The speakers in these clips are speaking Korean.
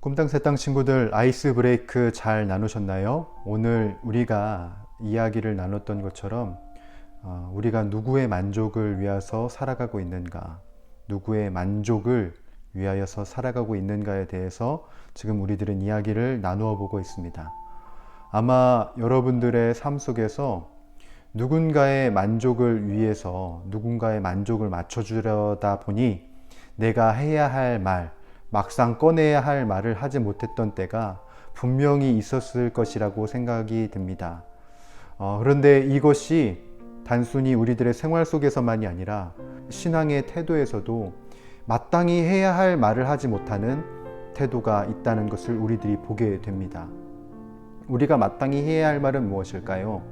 꿈땅 새땅 친구들 아이스 브레이크 잘 나누셨나요? 오늘 우리가 이야기를 나눴던 것처럼 어, 우리가 누구의 만족을 위해서 살아가고 있는가, 누구의 만족을 위하여서 살아가고 있는가에 대해서 지금 우리들은 이야기를 나누어 보고 있습니다. 아마 여러분들의 삶 속에서 누군가의 만족을 위해서 누군가의 만족을 맞춰주려다 보니 내가 해야 할 말, 막상 꺼내야 할 말을 하지 못했던 때가 분명히 있었을 것이라고 생각이 듭니다. 어, 그런데 이것이 단순히 우리들의 생활 속에서만이 아니라 신앙의 태도에서도 마땅히 해야 할 말을 하지 못하는 태도가 있다는 것을 우리들이 보게 됩니다. 우리가 마땅히 해야 할 말은 무엇일까요?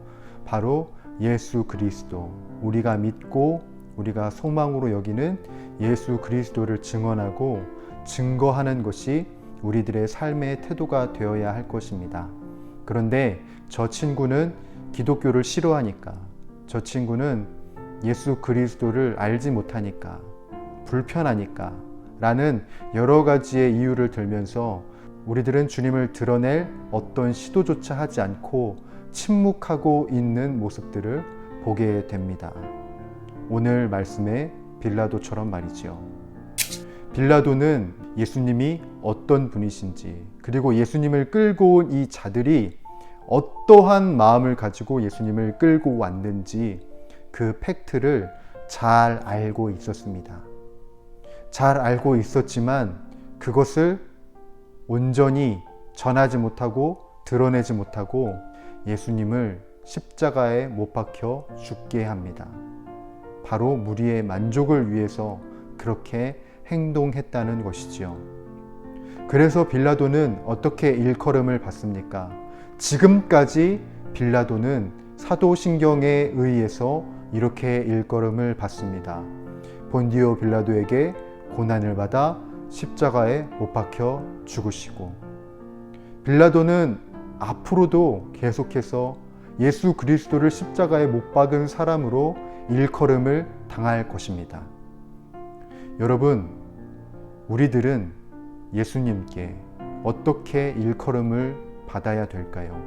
바로 예수 그리스도. 우리가 믿고 우리가 소망으로 여기는 예수 그리스도를 증언하고 증거하는 것이 우리들의 삶의 태도가 되어야 할 것입니다. 그런데 저 친구는 기독교를 싫어하니까, 저 친구는 예수 그리스도를 알지 못하니까, 불편하니까, 라는 여러 가지의 이유를 들면서 우리들은 주님을 드러낼 어떤 시도조차 하지 않고 침묵하고 있는 모습들을 보게 됩니다. 오늘 말씀의 빌라도처럼 말이지요. 빌라도는 예수님이 어떤 분이신지, 그리고 예수님을 끌고 온 이 자들이 어떠한 마음을 가지고 예수님을 끌고 왔는지 그 팩트를 잘 알고 있었습니다. 잘 알고 있었지만 그것을 온전히 전하지 못하고 드러내지 못하고 예수님을 십자가에 못 박혀 죽게 합니다. 바로 무리의 만족을 위해서 그렇게 행동했다는 것이지요. 그래서 빌라도는 어떻게 일컬음을 받습니까? 지금까지 빌라도는 사도신경에 의해서 이렇게 일컬음을 받습니다. 본디오 빌라도에게 고난을 받아 십자가에 못 박혀 죽으시고 빌라도는 앞으로도 계속해서 예수 그리스도를 십자가에 못 박은 사람으로 일컬음을 당할 것입니다. 여러분, 우리들은 예수님께 어떻게 일컬음을 받아야 될까요?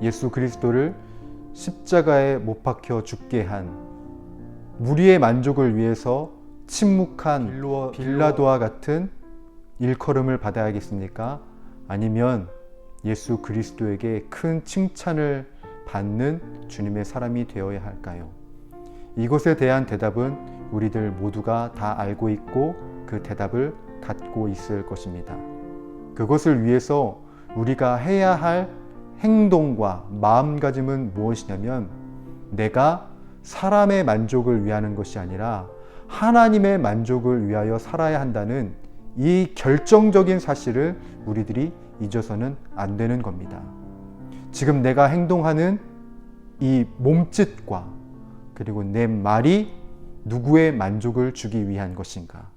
예수 그리스도를 십자가에 못 박혀 죽게 한 무리의 만족을 위해서 침묵한 빌라도와 같은 일컬음을 받아야겠습니까? 아니면 예수 그리스도에게 큰 칭찬을 받는 주님의 사람이 되어야 할까요? 이것에 대한 대답은 우리들 모두가 다 알고 있고 그 대답을 갖고 있을 것입니다. 그것을 위해서 우리가 해야 할 행동과 마음가짐은 무엇이냐면 내가 사람의 만족을 위하는 것이 아니라 하나님의 만족을 위하여 살아야 한다는 이 결정적인 사실을 우리들이 잊어서는 안 되는 겁니다. 지금 내가 행동하는 이 몸짓과 그리고 내 말이 누구의 만족을 주기 위한 것인가?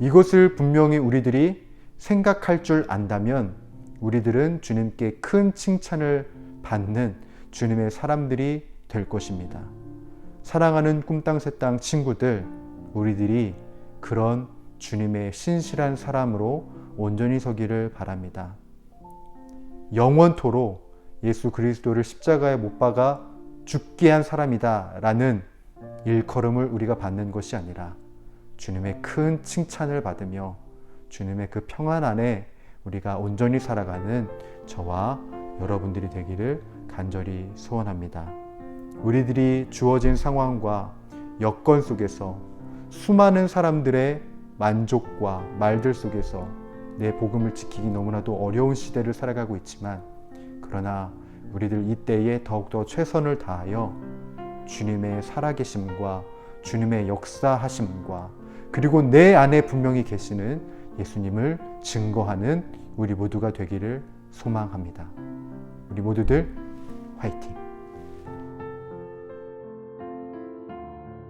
이것을 분명히 우리들이 생각할 줄 안다면 우리들은 주님께 큰 칭찬을 받는 주님의 사람들이 될 것입니다. 사랑하는 꿈땅 새땅 친구들, 우리들이 그런 주님의 신실한 사람으로 온전히 서기를 바랍니다. 영원토록 예수 그리스도를 십자가에 못 박아 죽게 한 사람이다 라는 일컬음을 우리가 받는 것이 아니라 주님의 큰 칭찬을 받으며 주님의 그 평안 안에 우리가 온전히 살아가는 저와 여러분들이 되기를 간절히 소원합니다. 우리들이 주어진 상황과 여건 속에서 수많은 사람들의 만족과 말들 속에서 내 복음을 지키기 너무나도 어려운 시대를 살아가고 있지만 그러나 우리들 이때에 더욱더 최선을 다하여 주님의 살아계심과 주님의 역사하심과 그리고 내 안에 분명히 계시는 예수님을 증거하는 우리 모두가 되기를 소망합니다. 우리 모두들 화이팅!